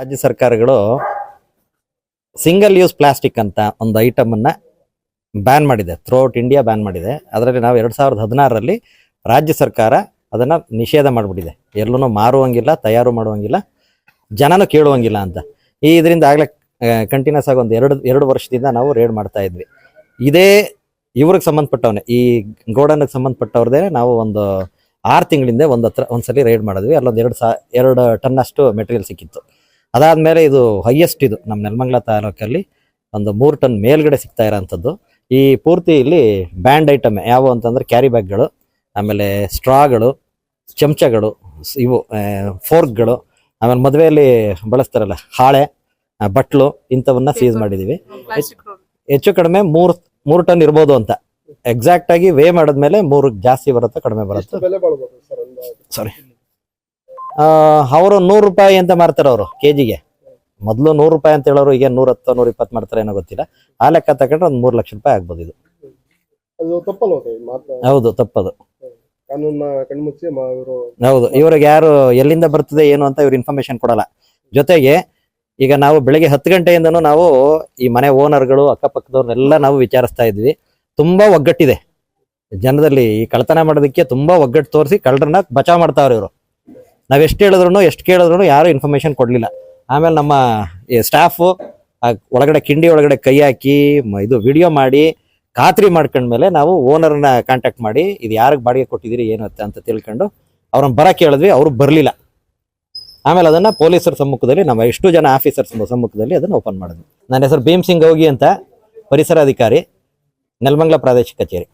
ರಾಜ್ಯ ಸರ್ಕಾರಗಳು single use plastic ಅಂತ ಒಂದು ಐಟಮ್ ಅನ್ನ ಬ್ಯಾನ್ ಮಾಡಿದೆ. ಥ್ರೂಔಟ್ ಇಂಡಿಯಾ ಬ್ಯಾನ್ ಮಾಡಿದೆ. ಅದರಲ್ಲಿ ನಾವು ಎರಡು ಸಾವಿರದ ಹದಿನಾರರಲ್ಲಿ ರಾಜ್ಯ ಸರ್ಕಾರ ಅದನ್ನ ನಿಷೇಧ ಮಾಡಿಬಿಟ್ಟಿದೆ. ಎಲ್ಲೂ ಮಾರುವಂಗಿಲ್ಲ, ತಯಾರು ಮಾಡುವಂಗಿಲ್ಲ, ಜನನೂ ಕೇಳುವಂಗಿಲ್ಲ ಅಂತ. ಈ ಇದರಿಂದ ಆಗಲೇ ಕಂಟಿನ್ಯೂಸ್ ಆಗಿ ಒಂದು ಎರಡು ಎರಡು ವರ್ಷದಿಂದ ನಾವು ರೇಡ್ ಮಾಡ್ತಾ ಇದ್ವಿ. ಇದೇ ಇವ್ರಿಗೆ ಸಂಬಂಧಪಟ್ಟವನೇ, ಈ ಗೋಡನ್ಗೆ ಸಂಬಂಧಪಟ್ಟವ್ರದೇ ನಾವು ಒಂದು ಆರು ತಿಂಗಳಿಂದ ಒಂದು ಹತ್ರ, ಒಂದ್ಸಲಿ ರೈಡ್ ಮಾಡಿದ್ವಿ. ಅಲ್ಲೊಂದು ಎರಡು ಸಾ, ಎರಡು ಟನ್ ಅಷ್ಟು ಮೆಟೀರಿಯಲ್ ಸಿಕ್ಕಿತ್ತು. ಅದಾದ್ಮೇಲೆ ಇದು ಹೈಯೆಸ್ಟ್ ಇದು ನಮ್ಮ ನೆಲಮಂಗಲ ತಾಲೂಕಲ್ಲಿ ಒಂದು ಮೂರು ಟನ್ ಮೇಲ್ಗಡೆ ಸಿಗ್ತಾ ಇರೋಂಥದ್ದು. ಈ ಪೂರ್ತಿ ಇಲ್ಲಿ ಬ್ಯಾಂಡ್ ಐಟಮ್ ಯಾವ ಅಂತಂದ್ರೆ ಕ್ಯಾರಿ ಬ್ಯಾಗ್ಗಳು ಆಮೇಲೆ ಸ್ಟ್ರಾಗಳು ಚಮಚಗಳು ಇವು ಫೋರ್ಕ್ಗಳು ಆಮೇಲೆ ಮದುವೆಯಲ್ಲಿ ಬಳಸ್ತಾರಲ್ಲ ಹಾಳೆ ಬಟ್ಲು ಇಂಥವನ್ನ ಸೀಸ್ ಮಾಡಿದೀವಿ. ಹೆಚ್ಚು ಕಡಿಮೆ ಮೂರ್ ಮೂರು ಟನ್ ಇರ್ಬೋದು ಅಂತ. ಎಕ್ಸಾಕ್ಟ್ ಆಗಿ ವೇ ಮಾಡಿದ್ಮೇಲೆ ಮೂರು ಜಾಸ್ತಿ ಬರುತ್ತೆ ಕಡಿಮೆ ಬರುತ್ತೆ. ಸಾರಿ ಅವರು ನೂರು ರೂಪಾಯಿ ಅಂತ ಮಾರ್ತಾರೆ ಅವರು ಕೆಜಿಗೆ. ಮೊದಲು ನೂರು ರೂಪಾಯಿ ಅಂತ ಹೇಳೋರು ಈಗ ನೂರ ಹತ್ತು ನೂರ ಇಪ್ಪತ್ತು ಮಾಡ್ತಾರೆ ಏನೋ ಗೊತ್ತಿಲ್ಲ. ಆ ಲೆಕ್ಕ ತಗೊಂಡ್ರೆ ಒಂದು ಮೂರು ಲಕ್ಷ ರೂಪಾಯಿ ಆಗ್ಬೋದು ಇದು. ಹೌದು ತಪ್ಪದು. ಹೌದು ಇವ್ರಿಗೆ ಯಾರು ಎಲ್ಲಿಂದ ಬರ್ತದೆ ಏನು ಅಂತ ಇವ್ರು ಇನ್ಫಾರ್ಮೇಶನ್ ಕೊಡಲ್ಲ. ಜೊತೆಗೆ ಈಗ ನಾವು ಬೆಳಿಗ್ಗೆ ಹತ್ತು ಗಂಟೆಯಿಂದನೂ ನಾವು ಈ ಮನೆ ಓನರ್ಗಳು ಅಕ್ಕಪಕ್ಕದವ್ರನ್ನೆಲ್ಲ ನಾವು ವಿಚಾರಿಸ್ತಾ ಇದ್ವಿ. ತುಂಬಾ ಒಗ್ಗಟ್ಟಿದೆ. ಜನದಲ್ಲಿ ಈ ಕಳ್ತನ ಮಾಡೋದಕ್ಕೆ ತುಂಬಾ ಒಗ್ಗಟ್ಟು ತೋರಿಸಿ ಕಳ್ಳರನ್ನ ಬಚಾವ್ ಮಾಡ್ತಾವ್ರಿ ಇವರು. ನಾವ್ ಎಷ್ಟು ಹೇಳಿದ್ರು ಎಷ್ಟು ಕೇಳಿದ್ರು ಯಾರು ಇನ್ಫಾರ್ಮೇಶನ್ ಕೊಡಲಿಲ್ಲ. ಆಮೇಲೆ ನಮ್ಮ ಸ್ಟಾಫು ಒಳಗಡೆ ಕಿಂಡಿ ಒಳಗಡೆ ಕೈ ಹಾಕಿ ಇದು ವಿಡಿಯೋ ಮಾಡಿ, ಖಾತ್ರಿ ಮಾಡ್ಕೊಂಡ್ಮೇಲೆ ನಾವು ಓನರ್ನ ಕಾಂಟ್ಯಾಕ್ಟ್ ಮಾಡಿ, ಇದು ಯಾರಿಗೆ ಬಾಡಿಗೆ ಕೊಟ್ಟಿದ್ದೀರಿ, ಏನು ಅಂತ ತಿಳ್ಕೊಂಡು ಅವ್ರನ್ನ ಬರ ಕೇಳಿದ್ವಿ, ಅವರು ಬರಲಿಲ್ಲ. ಆಮೇಲೆ ಅದನ್ನು ಪೊಲೀಸರ ಸಮ್ಮುಖದಲ್ಲಿ, ನಮ್ಮ ಎಷ್ಟು ಜನ ಆಫೀಸರ್ಸ್ ಸಮ್ಮುಖದಲ್ಲಿ ಅದನ್ನು ಓಪನ್ ಮಾಡಿದ್ವಿ. ನನ್ನ ಹೆಸರು ಭೀಮ್ ಸಿಂಗ್ ಹೋಗಿ ಅಂತ ಪರಿಸರ ಅಧಿಕಾರಿ ನೆಲಮಂಗ್ಲ ಪ್ರಾದೇಶಿಕ ಕಚೇರಿ.